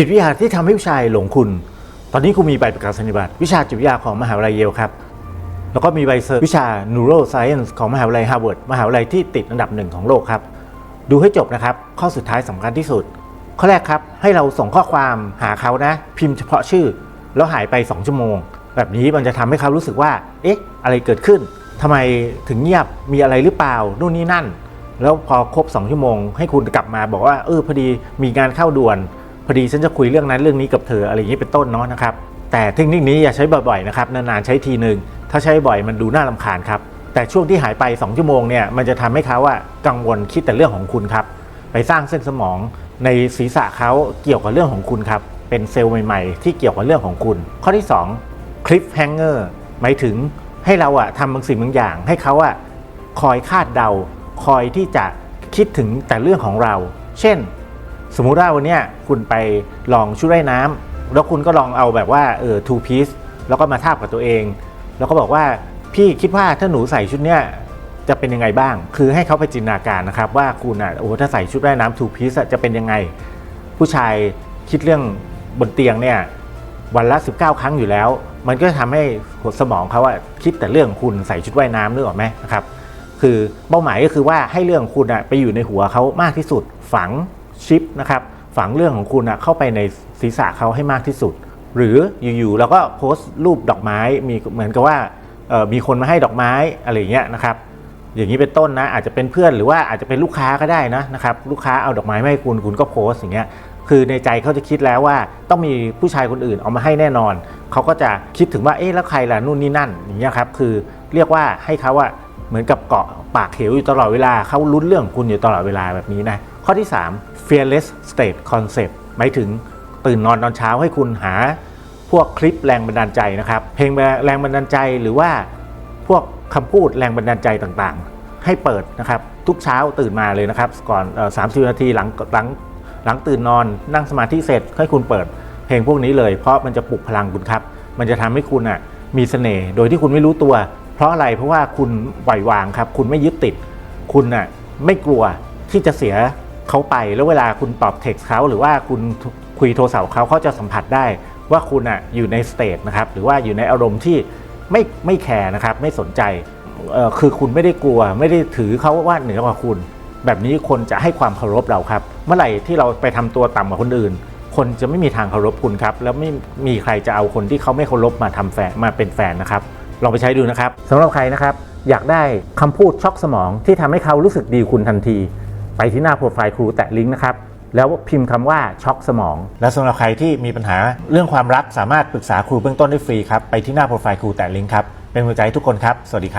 จิตวิทยาที่ทำให้ผู้ชายหลงคุณ ตอนนี้คุณมีใบประกาศนียบัตรวิชาจิตวิทยาของมหาวิทยาลัยเยลครับ แล้วก็มีใบเซอร์วิชา neuroscience ของมหาวิทยาลัยฮาร์วาร์ดมหาวิทยาลัยที่ติดอันดับหนึ่งของโลกครับ ดูให้จบนะครับ ข้อสุดท้ายสำคัญที่สุด ข้อแรกครับ ให้เราส่งข้อความหาเขานะ พิมพ์เฉพาะชื่อ แล้วหายไป 2 ชั่วโมง แบบนี้มันจะทำให้เขารู้สึกว่า เอ๊ะ อะไรเกิดขึ้นทำไมถึงเงียบมีอะไรหรือเปล่านู่นนี่นั่น แล้วพอครบ 2 ชั่วโมง ให้คุณกลับมาบอกว่าเออพอดีมีงานเข้าด่วน อดีฉันจะคุยเรื่องนั้นเรื่องนี้กับเธออะไรอย่างนี้เป็นต้นเนาะนะครับแต่เทคนิคนี้อย่าใช้บ่อยๆนะครับนานๆใช้ทีหนึ่งถ้าใช้บ่อยมันดูน่าลำคาญครับแต่ช่วงที่หายไป 2 ชั่วโมงเนี่ยมันจะทำให้เขาอะกังวลคิดแต่เรื่องของคุณครับไปสร้างเส้นสมองในศีรษะเขาเกี่ยวกับเรื่องของคุณครับเป็นเซลล์ใหม่ๆ ที่เกี่ยวกับเรื่องของคุณ ข้อที่2 cliff hanger หมายถึงให้เราอะทำบางสิ่งบางอย่าง ให้เขาอะคอยคาดเดา คอยที่จะคิดถึงแต่เรื่องของเรา เช่น สมมุติว่าวันนี้คุณไปลองชุดว่ายน้ำแล้วคุณก็ลองเอาแบบว่าเออ two piece แล้วก็มาทาบกับตัวเอง แล้วก็บอกว่าพี่คิดว่าถ้าหนูใส่ชุดเนี้ยจะเป็นยังไงบ้าง คือให้เขาไปจินตนาการนะครับ ว่าคุณอะโอ้ถ้าใส่ชุดว่ายน้ำ two piece อะจะเป็นยังไง ผู้ชายคิดเรื่องบนเตียงเนี่ยวันละ 19 ครั้งอยู่แล้ว มันก็ทำให้หัวสมองเขาอะคิดแต่เรื่องคุณใส่ชุดว่ายน้ำนึกออกไหมนะครับ คือเป้าหมายก็คือว่าให้เรื่องคุณอะไปอยู่ในหัวเขามากที่สุดฝัง ชิปนะครับฝังเรื่องของคุณอะเข้าไปในศีรษะเขาให้มากที่สุด หรืออยู่ๆเราก็โพสต์รูปดอกไม้มีเหมือนกับว่ามีคนมาให้ดอกไม้อะไรเงี้ยนะครับอย่างนี้เป็นต้นนะอาจจะเป็นเพื่อนหรือว่าอาจจะเป็นลูกค้าก็ได้นะนะครับลูกค้าเอาดอกไม้มาให้คุณคุณก็โพสต์อย่างเงี้ยคือในใจเขาจะคิดแล้วว่าต้องมีผู้ชายคนอื่นเอามาให้แน่นอน เขาก็จะคิดถึงว่าเอ๊ะแล้วใครล่ะนู่นนี่นั่นอย่างเงี้ยครับคือเรียกว่าให้เขาอะเหมือนกับเกาะปากเหวอยู่ตลอดเวลาเขาลุ้นเรื่องคุณอยู่ตลอดเวลาแบบนี้นะ ข้อที่ 3 fearless state concept หมายถึงตื่นนอนตอนเช้าให้คุณหาพวกคลิปแรงบันดาลใจนะครับ เพลงแรงบันดาลใจหรือว่าพวกคำพูดแรงบันดาลใจต่างๆ ให้เปิดนะครับ ทุกเช้าตื่นมาเลยนะครับ ก่อนสามสิบนาทีหลังหลังหลังตื่นนอน นั่งสมาธิเสร็จให้คุณเปิด เพลงพวกนี้เลย เพราะมันจะปลุกพลังคุณครับ มันจะทำให้คุณอะมีเสน่ห์โดยที่คุณไม่รู้ตัว เพราะอะไรเพราะว่าคุณปล่อยวางครับ คุณไม่ยึดติด คุณน่ะไม่กลัวที่จะเสีย เขาไปแล้วเวลาคุณตอบเท็กซ์เขาหรือว่าคุณคุยโทรศัพท์เขาเขาจะสัมผัสได้ว่าคุณอะอยู่ในสเตทนะครับหรือว่าอยู่ในอารมณ์ที่ไม่ไม่แคร์นะครับไม่สนใจคือคุณไม่ได้กลัว ไม่ได้ถือเขาว่าเหนือกว่าคุณ แบบนี้คนจะให้ความเคารพเราครับ เมื่อไหร่ที่เราไปทำตัวต่ำกว่าคนอื่น คนจะไม่มีทางเคารพคุณครับ แล้วไม่มีใครจะเอาคนที่เขาไม่เคารพมาทำแฟนมาเป็นแฟนนะครับลองไปใช้ดูนะครับสำหรับใครนะครับ อยากได้คำพูดช็อกสมองที่ทำให้เขารู้สึกดีคุณทันที ไปที่หน้าโปรไฟล์ครูแตะลิงก์นะครับ แล้วพิมพ์คำว่าช็อกสมอง และสำหรับใครที่มีปัญหาเรื่องความรักสามารถปรึกษาครูเบื้องต้นได้ฟรีครับ ไปที่หน้าโปรไฟล์ครูแตะลิงก์ครับ เป็นกำลังใจให้ทุกคนครับ สวัสดีครับ